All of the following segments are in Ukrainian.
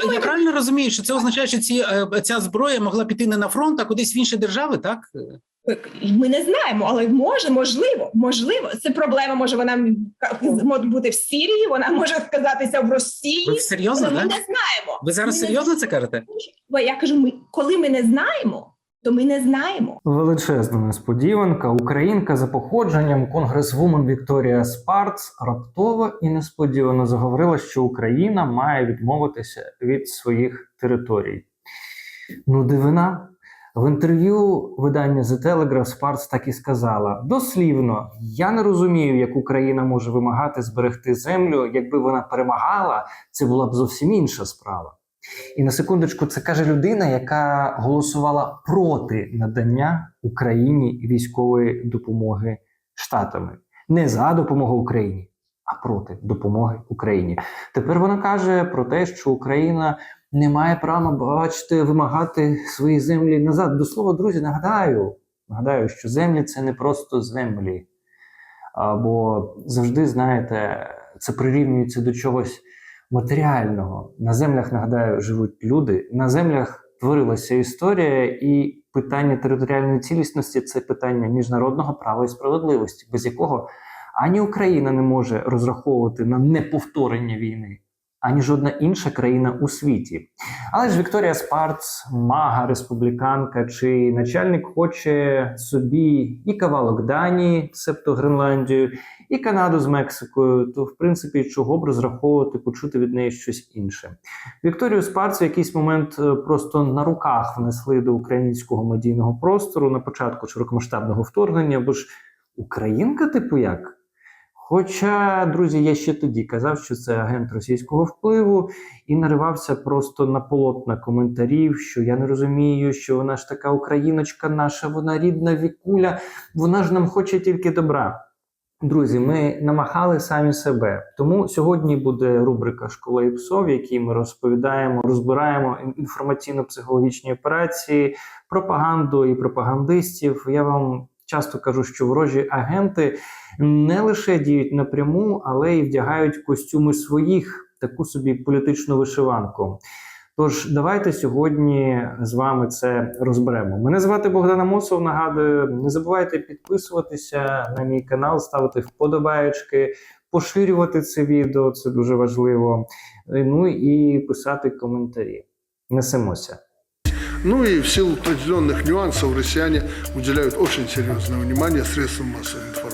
Тобто я правильно розумію, що це означає, що ці, е, ця зброя могла піти не на фронт, а кудись в інші держави, так? Ми не знаємо, але може, можливо, можливо. Це проблема. Може вона може бути в Сирії, вона може сказатися в Росії. Ви серйозно, ми так? не знаємо. Ви зараз Ми не серйозно це кажете? Бо я кажу, ми коли ми не знаємо, то ми не знаємо. Величезна несподіванка. Українка за походженням, конгресвумен Вікторія Спарц раптово і несподівано заговорила, що Україна має відмовитися від своїх територій. Ну, дивина. В інтерв'ю видання The Telegraph Спарц так і сказала: дослівно, я не розумію, як Україна може вимагати зберегти землю. Якби вона перемагала, це була б зовсім інша справа. І на секундочку, це каже людина, яка голосувала проти надання Україні військової допомоги штатами, не за допомогу Україні, а проти допомоги Україні. Тепер вона каже про те, що Україна не має права бачити, вимагати свої землі назад. До слова, друзі, нагадаю, нагадаю, що землі це не просто землі. Бо завжди, знаєте, це прирівнюється до чогось матеріального. На землях, нагадаю, живуть люди. На землях творилася історія, і питання територіальної цілісності це питання міжнародного права і справедливості, без якого ані Україна не може розраховувати на неповторення війни, ані жодна інша країна у світі. Але ж Вікторія Спарц, мага, республіканка чи начальник хоче собі і кавалок Данії, себто Гренландію, і Канаду з Мексикою, то в принципі чого б розраховувати, почути від неї щось інше. Вікторію Спарц в якийсь момент е, просто на руках внесли до українського медійного простору на початку широкомасштабного вторгнення, бо ж українка, типу як? Хоча, друзі, я ще тоді казав, що це агент російського впливу, і наривався просто на полотна коментарів, що я не розумію, що вона ж така україночка наша, вона рідна вікуля, вона ж нам хоче тільки добра. Друзі, ми намахали самі себе. Тому сьогодні буде рубрика Школа і в якій ми розповідаємо, розбираємо інформаційно-психологічні операції, пропаганду і пропагандистів. Я вам часто кажу, що ворожі агенти не лише діють напряму, але й вдягають костюми своїх, таку собі політичну вишиванку. Тож давайте сьогодні з вами це розберемо. Мене звати Богдана Моцов. Нагадую, не забувайте підписуватися на мій канал, ставити вподобаєчки, поширювати це відео, це дуже важливо. Ну і писати коментарі. Несемося. Ну и в силу определенных нюансов россияне уделяют очень серьезное внимание средствам массовой информации.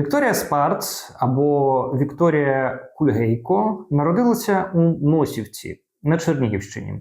Вікторія Спарц або Вікторія Кульгейко народилася у Носівці на Чернігівщині.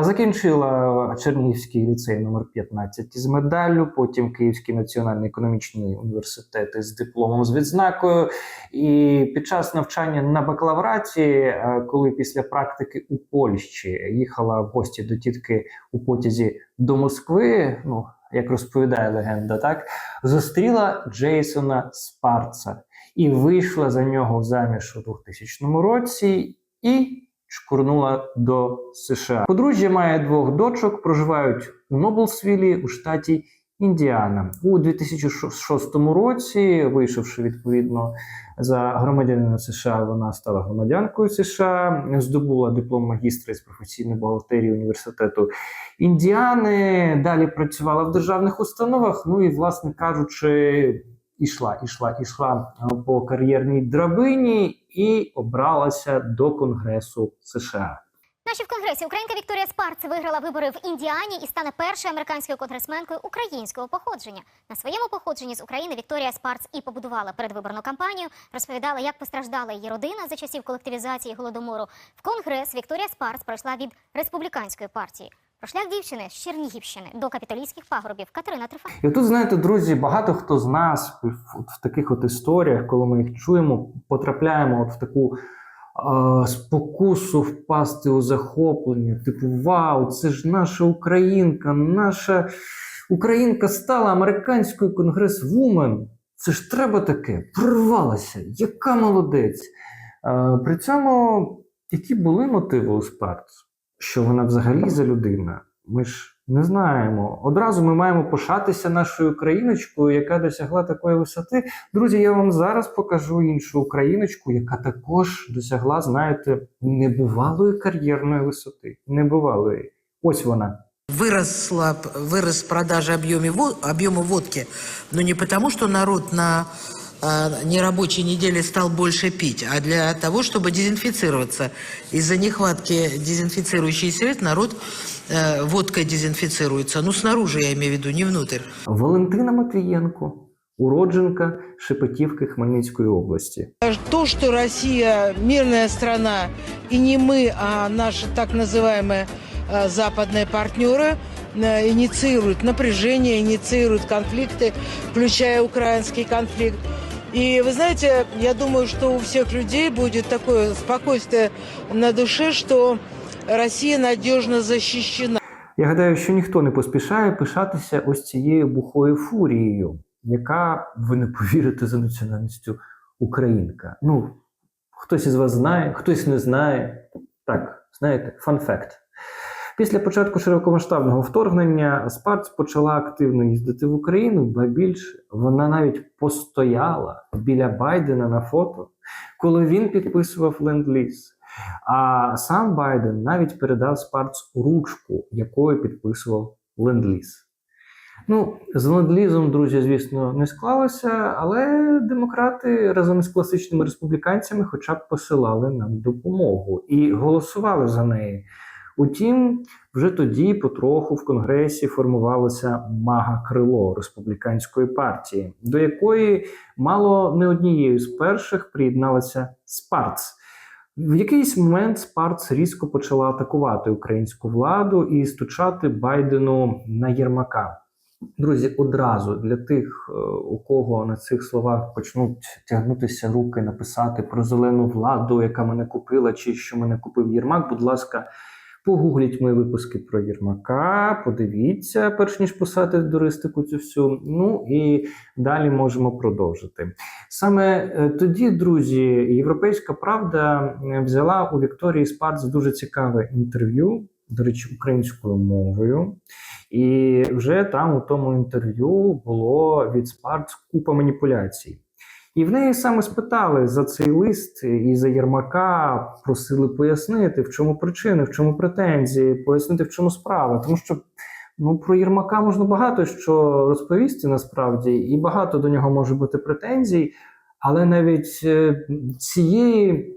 Закінчила Чернігівський ліцей номер 15 з медаллю, потім Київський національний економічний університет з дипломом з відзнакою. І під час навчання на бакалавраті, коли після практики у Польщі їхала в гості до тітки у потязі до Москви, ну як розповідає легенда, так зустріла Джейсона Спарца і вийшла за нього заміж у 2000 році і шкурнула до США. Подружжя має двох дочок, проживають у Ноблсвілі у штаті Індіана у 2006 році, вийшовши відповідно за громадянина США, вона стала громадянкою США, здобула диплом магістра з професійної бухгалтерії університету Індіани. Далі працювала в державних установах. Ну і, власне кажучи, ішла, ішла, ішла по кар'єрній драбині і обралася до Конгресу США. Наші в Конгресі українка Вікторія Спарц виграла вибори в Індіані і стане першою американською конгресменкою українського походження. На своєму походженні з України Вікторія Спарц і побудувала передвиборну кампанію, розповідала, як постраждала її родина за часів колективізації голодомору. В конгрес Вікторія Спарц пройшла від республіканської партії. Про шлях дівчини з Чернігівщини до капітолійських пагорбів Катерина Трифа. І тут, знаєте, друзі, багато хто з нас в, таких от історіях, коли ми їх чуємо, потрапляємо от в таку спокусу впасти у захоплення. Типу, вау, це ж наша українка, наша українка стала американською конгрес-вумен. Це ж треба таке, прорвалася, яка молодець. При цьому які були мотиви у Спарц? Що вона взагалі за людина? Ми ж не знаємо. Одразу ми маємо пишатися нашою україночкою, яка досягла такої висоти. Друзі, я вам зараз покажу іншу україночку, яка також досягла, знаєте, небувалої кар'єрної висоти. Небувалої. Ось вона. Выросла, вырос продажа объеме, во- объема водки, но не потому, что народ на а, нерабочей неделе стал больше пить, а для того, чтобы дезинфицироваться. Из-за нехватки дезинфицирующих средств народ э, водкой дезинфицируется. Ну, снаружи я имею в виду, не внутрь. Валентина Матвієнко, уродженка Шепетівки Хмельницької області. То, что Россия мирная страна, и не мы, а наши так называемые э, западные партнеры э, инициируют напряжение, инициируют конфликты, включая украинский конфликт. И вы знаете, я думаю, что у всех людей будет такое спокойствие на душе, что Россия надежно защищена. Я гадаю, що ніхто не поспішає пишатися ось цією бухою фурією, яка, ви не повірите, за національністю українка. Ну, хтось із вас знає, хтось не знає. Так, знаєте, фан-факт. Після початку широкомасштабного вторгнення Спарц почала активно їздити в Україну, ба більше вона навіть постояла біля Байдена на фото, коли він підписував ленд-ліз. А сам Байден навіть передав Спарц ручку, якою підписував ленд-ліз. Ну, з ленд-лізом, друзі, звісно, не склалося, але демократи разом із класичними республіканцями хоча б посилали нам допомогу і голосували за неї. Утім, вже тоді потроху в Конгресі формувалося мага крило республіканської партії, до якої мало не однією з перших приєдналася Спарц. В якийсь момент Спарц різко почала атакувати українську владу і стучати Байдену на Єрмака. Друзі, одразу для тих, е, у кого на цих словах почнуть тягнутися руки, написати про зелену владу, яка мене купила, чи що мене купив Єрмак, будь ласка, погугліть мої випуски про Єрмака, подивіться, перш ніж писати дуристику цю всю. Ну і далі можемо продовжити. Саме е, тоді, друзі, Європейська Правда е, взяла у Вікторії Спарц дуже цікаве інтерв'ю, до речі, українською мовою. І вже там у тому інтерв'ю було від Спарц купа маніпуляцій. І в неї саме спитали за цей лист і за Єрмака, просили пояснити, в чому причини, в чому претензії, пояснити, в чому справа. Тому що ну, про Єрмака можна багато що розповісти насправді, і багато до нього може бути претензій, але навіть е, цієї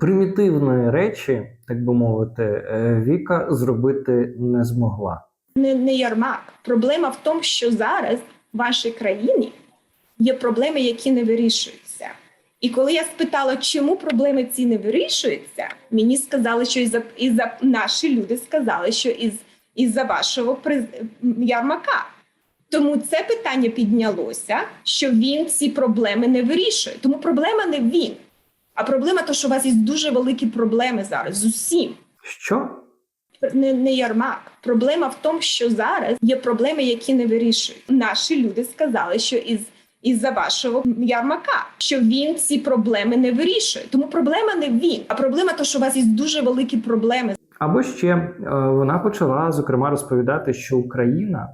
примітивної речі, так би мовити, е, Віка зробити не змогла. Не, не ярмак. Проблема в тому, що зараз в вашій країні є проблеми, які не вирішуються. І коли я спитала, чому проблеми ці не вирішуються, мені сказали, що із-за із-за наші люди сказали, що із із-за вашого приз... ярмака. Тому це питання піднялося, що він ці проблеми не вирішує. Тому проблема не він, а проблема то, що у вас є дуже великі проблеми зараз з усім. Що? Не, не ярмак. Проблема в тому, що зараз є проблеми, які не вирішують. Наші люди сказали, що із із-за вашого ярмака, що він ці проблеми не вирішує. Тому проблема не він, а проблема то, що у вас є дуже великі проблеми. Або ще е, вона почала зокрема розповідати, що Україна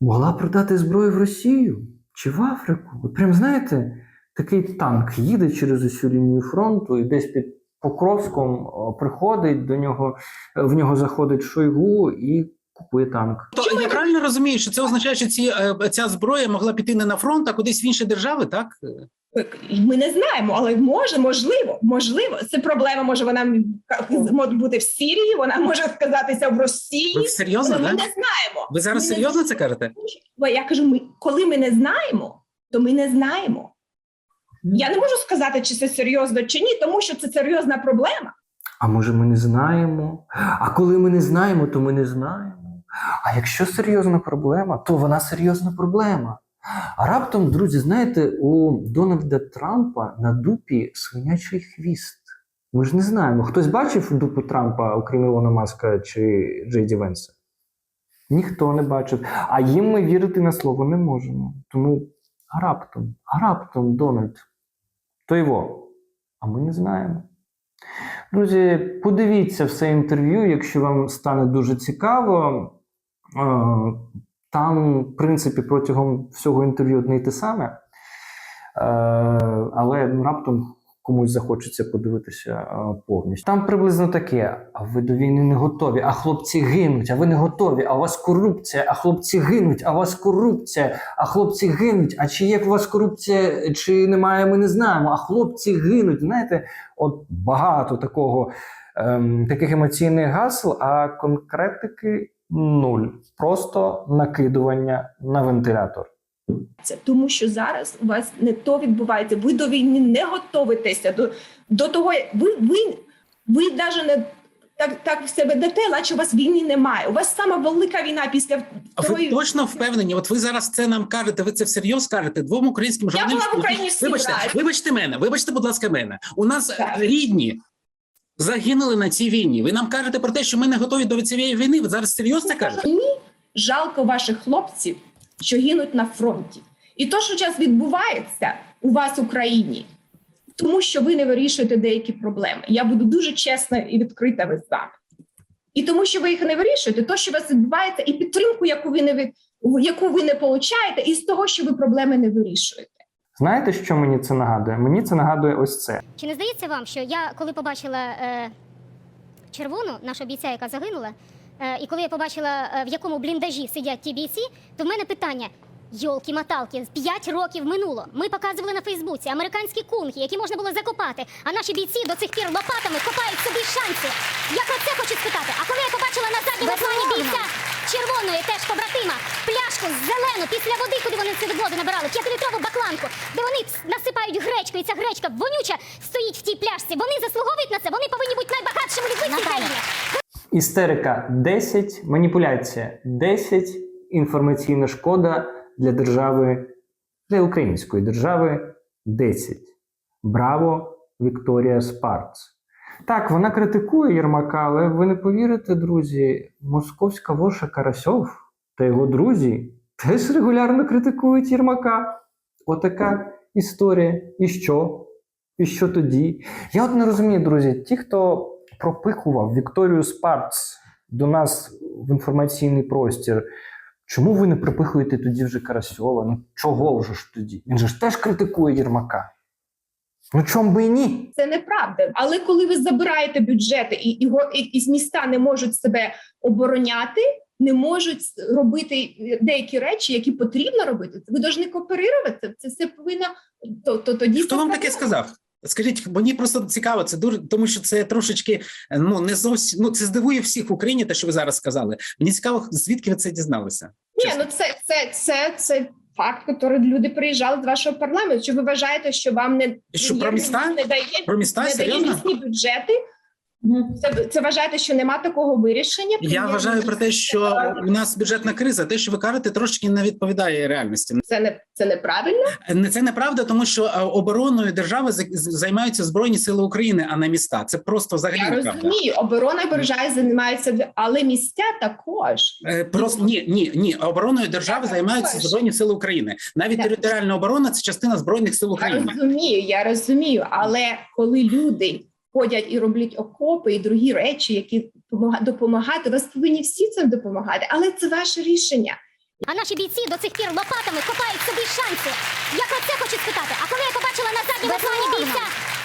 могла продати зброю в Росію чи в Африку. От прям знаєте, такий танк їде через усю лінію фронту і десь під Покровськом приходить до нього, е, в нього заходить Шойгу і купує танк. То я правильно розумію, що це означає, що ці, е, ця зброя могла піти не на фронт, а кудись в інші держави, так? Ми не знаємо, але може, можливо, можливо, це проблема. Може вона може бути в Сирії, вона може сказатися в Росії. Ви серйозно, але ми не знаємо. Ви зараз Ми не серйозно це кажете? Бо я кажу, ми коли ми не знаємо, то ми не знаємо. Я не можу сказати, чи це серйозно чи ні, тому що це серйозна проблема. А може ми не знаємо? А коли ми не знаємо, то ми не знаємо. А якщо серйозна проблема, то вона серйозна проблема. А раптом, друзі, знаєте, у Дональда Трампа на дупі свинячий хвіст. Ми ж не знаємо. Хтось бачив дупу Трампа, окрім Ілона Маска чи Джей Ді Венса? Ніхто не бачив. А їм ми вірити на слово не можемо. Тому раптом, а раптом, Дональд, то його. А ми не знаємо. Друзі, подивіться все інтерв'ю, якщо вам стане дуже цікаво. Там, в принципі, протягом всього інтерв'ю одне й те саме. Е, Але раптом комусь захочеться подивитися е, повністю. Там приблизно таке: а ви до війни не готові, а хлопці гинуть, а ви не готові, а у вас корупція, а хлопці гинуть, а у вас корупція, а хлопці гинуть. А чи є у вас корупція, чи немає, ми не знаємо. А хлопці гинуть. Знаєте, от багато такого, ем, таких емоційних гасел, а конкретики нуль. Просто накидування на вентилятор. Це тому, що зараз у вас не то відбувається. Ви до війни не готовитеся до, до того. Ви, ви, ви навіть не так, так себе дете, наче у вас війни немає. У вас сама велика війна після А ви точно впевнені? От ви зараз це нам кажете, ви це всерйоз кажете двом українським Я була в Україні Вибачте, вибачте мене, вибачте, будь ласка, мене. У нас Так. рідні загинули на цій війні. Ви нам кажете про те, що ми не готові до цієї війни. Ви зараз серйозно це кажете? Мені жалко ваших хлопців, що гинуть на фронті. І то, що зараз відбувається у вас в Україні, тому що ви не вирішуєте деякі проблеми. Я буду дуже чесна і відкрита ви з вами. І тому, що ви їх не вирішуєте, то, що у вас відбувається, і підтримку, яку ви не ви- яку ви не получаєте, і з того, що ви проблеми не вирішуєте. Знаєте, що мені це нагадує? Мені це нагадує ось це. Чи не здається вам, що я коли побачила е, червону, нашу бійця, яка загинула, е, і коли я побачила, е, в якому бліндажі сидять ті бійці, то в мене питання. Йолки-маталки, п'ять років минуло. Ми показували на Фейсбуці американські кунги, які можна було закопати, а наші бійці до цих пір лопатами копають собі шанси. Я про це хочу спитати. А коли я побачила на задньому плані бійця червоної, теж побратима, пляшку зелену після води, куди вони цю воду набирали, п'ятилітрову бакланку, де вони насипають гречку, і ця гречка вонюча стоїть в тій пляшці. Вони заслуговують на це. Вони повинні бути найбагатшими людьми в країні. Істерика 10, маніпуляція 10, інформаційна шкода для держави, для української держави 10. Браво, Вікторія Спарц. Так, вона критикує Єрмака, але ви не повірите, друзі, московська воша Карасьов та його друзі теж регулярно критикують Єрмака. Отака історія. І що? І що тоді? Я от не розумію, друзі, ті, хто пропихував Вікторію Спарц до нас в інформаційний простір. Чому ви не пропихуєте тоді вже Карасьова? Ну чого вже ж тоді? Він же ж теж критикує Єрмака. Ну чом би і ні? Це неправда. Але коли ви забираєте бюджети і, і, го- і, і міста не можуть себе обороняти, не можуть робити деякі речі, які потрібно робити, ви повинні кооперувати. Це все повинно то, то тоді Хто вам таке сказав? Скажіть, мені просто цікаво, це дуже тому, що це трошечки ну не зовсім ну це здивує всіх в Україні, те, що ви зараз сказали. Мені цікаво, звідки ви це дізналися? Ні, ну це це, це, це факт, який люди приїжджали з вашого парламенту. Чи ви вважаєте, що вам не Що, про міста? не дає Про міста не дає місні міські бюджети? Це, це вважаєте, що нема такого вирішення? Я вважаю про те, що у нас бюджетна криза. Те, що ви кажете, трошки не відповідає реальності. це не це неправильно. Не це неправда, тому що е, обороною держави займаються збройні сили України, а не міста. Це просто взагалі Я неправда. розумію, оборона держави займається, але місця також. Е, Просто ні, ні, ні. Обороною держави займаються збройні сили України. Навіть Так. територіальна оборона це частина збройних сил України. Я розумію, я розумію, але коли люди ходять і роблять окопи і другі речі, які допомагати, вас повинні всі цим допомагати, але це ваше рішення. А наші бійці до цих пір лопатами копають собі шанси. Я про це хочу спитати. А коли я побачила на задньому плані бійця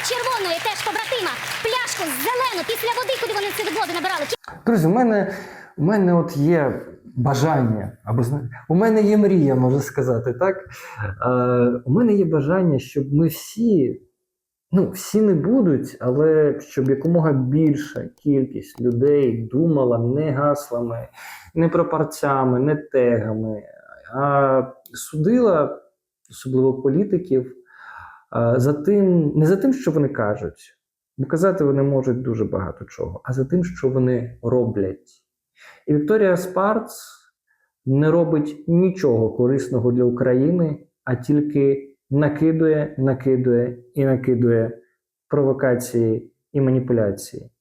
червоної, теж побратима, пляшку зелену після води, куди вони цю воду набирали, Друзі, у мене, у мене от є бажання, або зна- у мене є мрія, можна сказати, так? Е, у мене є бажання, щоб ми всі, ну, всі не будуть, але щоб якомога більша кількість людей думала не гаслами, не пропорцями, не тегами, а судила, особливо політиків, е, за тим, не за тим, що вони кажуть. Бо казати вони можуть дуже багато чого, а за тим, що вони роблять. І Вікторія Спарц не робить нічого корисного для України, а тільки накидує, накидує і накидує провокації і маніпуляції.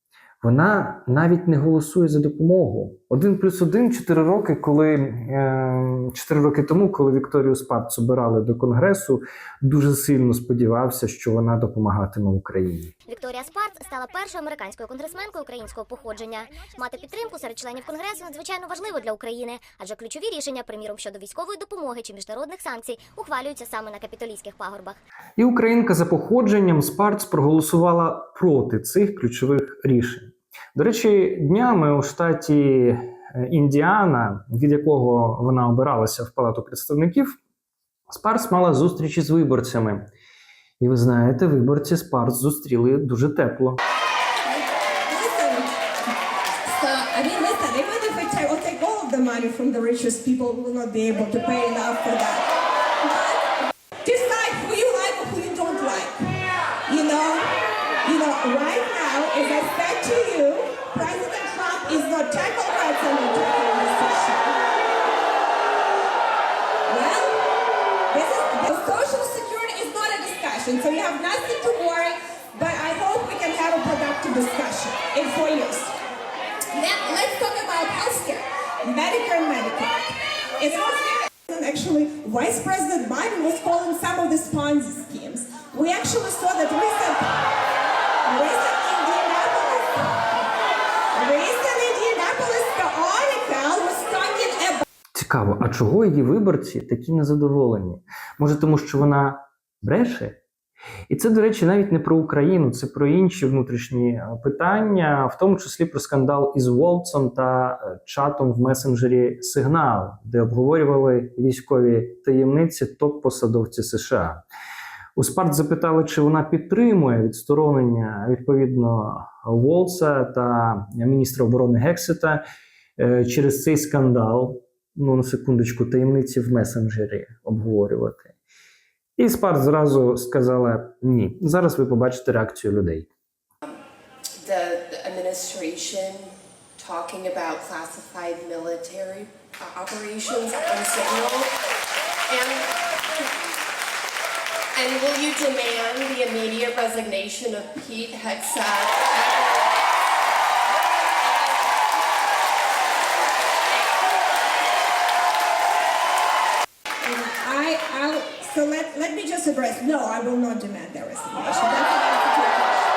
Вона навіть не голосує за допомогу. Один плюс один чотири роки, коли е, чотири роки тому, коли Вікторію Спарц обирали до конгресу, дуже сильно сподівався, що вона допомагатиме Україні. Вікторія Спарц стала першою американською конгресменкою українського походження. Мати підтримку серед членів конгресу надзвичайно важливо для України, адже ключові рішення, приміром щодо військової допомоги чи міжнародних санкцій, ухвалюються саме на капітолійських пагорбах. І українка за походженням Спарц проголосувала проти цих ключових рішень. До речі, днями у штаті е, Індіана, від якого вона обиралася в Палату представників, Спарц мала зустрічі з виборцями. І ви знаєте, виборці Спарц зустріли дуже тепло. From the richest people, will not be able to pay enough for that. Discussion, so you have nothing to worry. But I hope we can have a productive discussion in four years. Then let's talk about healthcare, Medicare and Medicaid. It's not Actually, Vice President Biden was calling some of these Ponzi schemes. We actually saw that recent, recent Indianapolis, recent Indianapolis, article was talking about Цікаво, а чого її виборці такі незадоволені? Може, тому що вона бреше? І це, до речі, навіть не про Україну, це про інші внутрішні е, питання, в тому числі про скандал із Волтсом та е, чатом в месенджері Сигнал, де обговорювали військові таємниці топ-посадовці США. У Спарт запитали, чи вона підтримує відсторонення відповідно Волтса та міністра оборони Гексета е, через цей скандал. Ну, на секундочку, таємниці в месенджері обговорювати. І Спарт зразу сказала ні. Зараз ви побачите реакцію людей. the administration talking about classified military uh, operations on Signal? And, and will you demand the immediate resignation of Pete Hegseth? I'll, so let, let me just address, no, I will not demand their resignation. That's.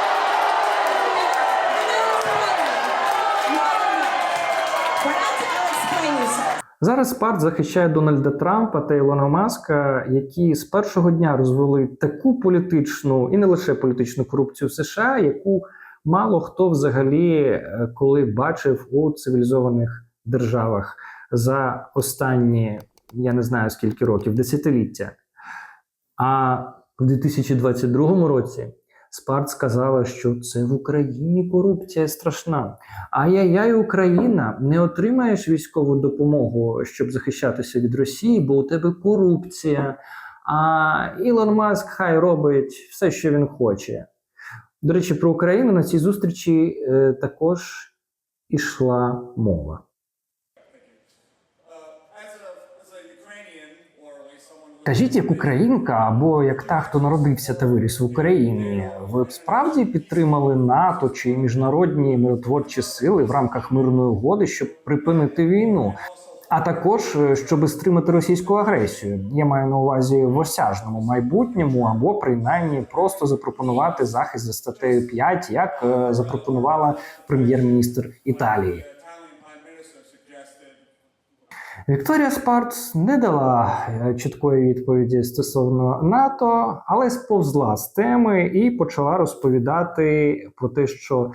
Зараз Спарт захищає Дональда Трампа та Ілона Маска, які з першого дня розвели таку політичну і не лише політичну корупцію в США, яку мало хто взагалі е, коли бачив у цивілізованих державах за останні, я не знаю скільки років, десятиліття. А в 2022 році Спарт сказала, що це в Україні корупція страшна. Ай-яй-яй, Україна, не отримаєш військову допомогу, щоб захищатися від Росії, бо у тебе корупція. А Ілон Маск хай робить все, що він хоче. До речі, про Україну на цій зустрічі е, також ішла мова. Кажіть, як українка, або як та, хто народився та виріс в Україні, ви б справді підтримали НАТО чи міжнародні миротворчі сили в рамках мирної угоди, щоб припинити війну, а також е, щоб стримати російську агресію. Я маю на увазі в осяжному майбутньому, або принаймні просто запропонувати захист за статтею 5, як е, запропонувала прем'єр-міністр Італії. Вікторія Спарц не дала е, чіткої відповіді стосовно НАТО, але сповзла з теми і почала розповідати про те, що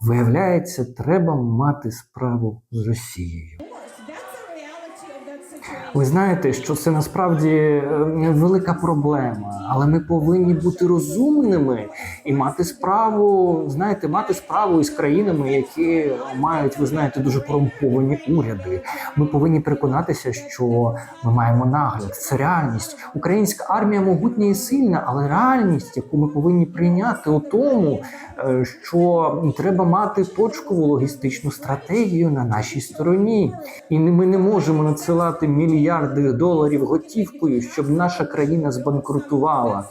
виявляється, треба мати справу з Росією. Ви знаєте, що це насправді е, велика проблема, але ми повинні бути розумними і мати справу, знаєте, мати справу із країнами, які мають, ви знаєте, дуже корумповані уряди. Ми повинні переконатися, що ми маємо нагляд. Це реальність. Українська армія могутня і сильна, але реальність, яку ми повинні прийняти, у тому, е, що треба мати точкову логістичну стратегію на нашій стороні, і ми не можемо надсилати мільярди доларів готівкою, щоб наша країна збанкрутувала.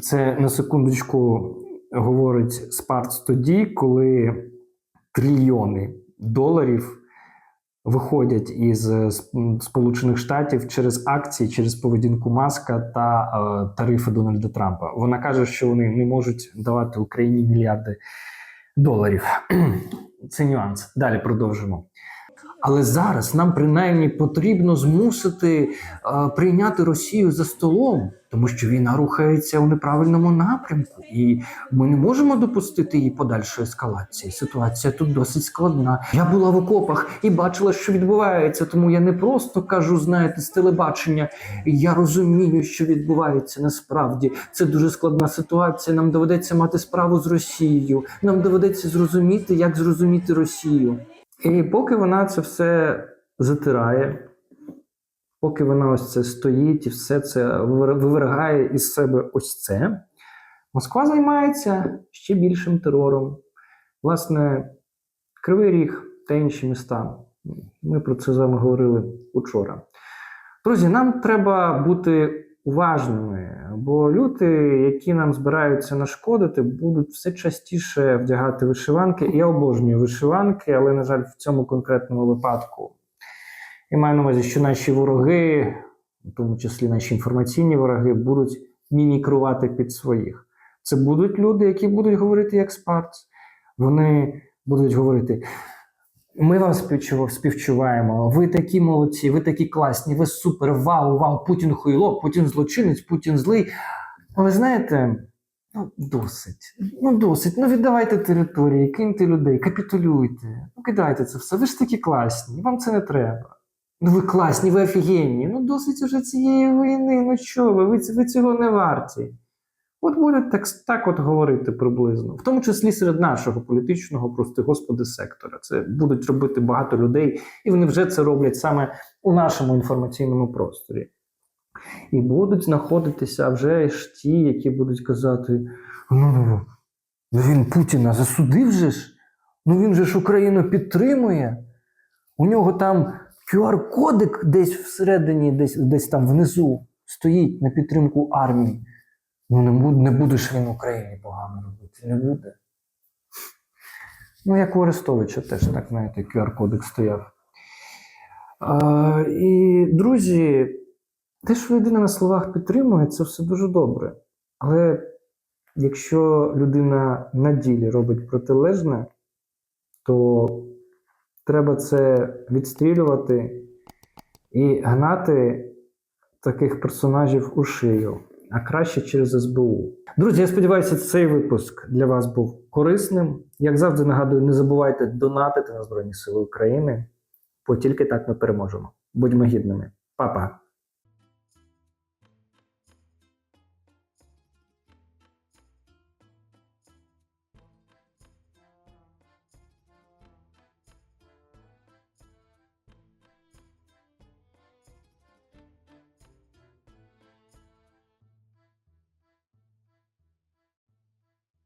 Це на секундочку говорить Спарц тоді, коли трильйони доларів виходять із е, Сполучених Штатів через акції, через поведінку Маска та е, тарифи Дональда Трампа. Вона каже, що вони не можуть давати Україні мільярди доларів. Це нюанс. Далі продовжимо. Але зараз нам принаймні потрібно змусити е, прийняти Росію за столом, тому що війна рухається у неправильному напрямку, і ми не можемо допустити її подальшої ескалації. Ситуація тут досить складна. Я була в окопах і бачила, що відбувається. Тому я не просто кажу, знаєте, з телебачення. Я розумію, що відбувається насправді. Це дуже складна ситуація. Нам доведеться мати справу з Росією. Нам доведеться зрозуміти, як зрозуміти Росію. І поки вона це все затирає, поки вона ось це стоїть і все це вивергає із себе ось це, Москва займається ще більшим терором. Власне, Кривий Ріг та інші міста. Ми про це з вами говорили учора. Друзі, нам треба бути уважними, бо люди, які нам збираються нашкодити, будуть все частіше вдягати вишиванки. Я обожнюю вишиванки, але, на жаль, в цьому конкретному випадку. Я маю на увазі, що наші вороги, в тому числі наші інформаційні вороги, будуть мімікрувати під своїх. Це будуть люди, які будуть говорити як спарц. Вони будуть говорити: ми вам співчуваємо, ви такі молодці, ви такі класні, ви супер, вау, вау, Путін хуйло, Путін злочинець, Путін злий. Але знаєте, ну досить. Ну досить. Ну віддавайте території, киньте людей, капітулюйте. Ну кидайте це все. Ви ж такі класні, вам це не треба. Ну ви класні, ви офігенні. Ну досить уже цієї війни. Ну що ви, ви, ви цього не варті. От будуть так, так от говорити приблизно, в тому числі серед нашого політичного, прости господи, сектора. Це будуть робити багато людей, і вони вже це роблять саме у нашому інформаційному просторі. І будуть знаходитися вже ж ті, які будуть казати: ну, ну, він Путіна засудив же ж, ну він же ж Україну підтримує. У нього там QR-кодик десь всередині, десь, десь там внизу стоїть на підтримку армії. Ну, не, буде, не будеш він Україні погано робити, не буде. Ну, як у Арестовича теж, так, знаєте, QR-кодик стояв. А, і, друзі, те, що людина на словах підтримує, це все дуже добре. Але якщо людина на ділі робить протилежне, то треба це відстрілювати і гнати таких персонажів у шию, а краще через СБУ. Друзі, я сподіваюся, цей випуск для вас був корисним. Як завжди нагадую, не забувайте донатити на Збройні Сили України, бо тільки так ми переможемо. Будьмо гідними. Па-па!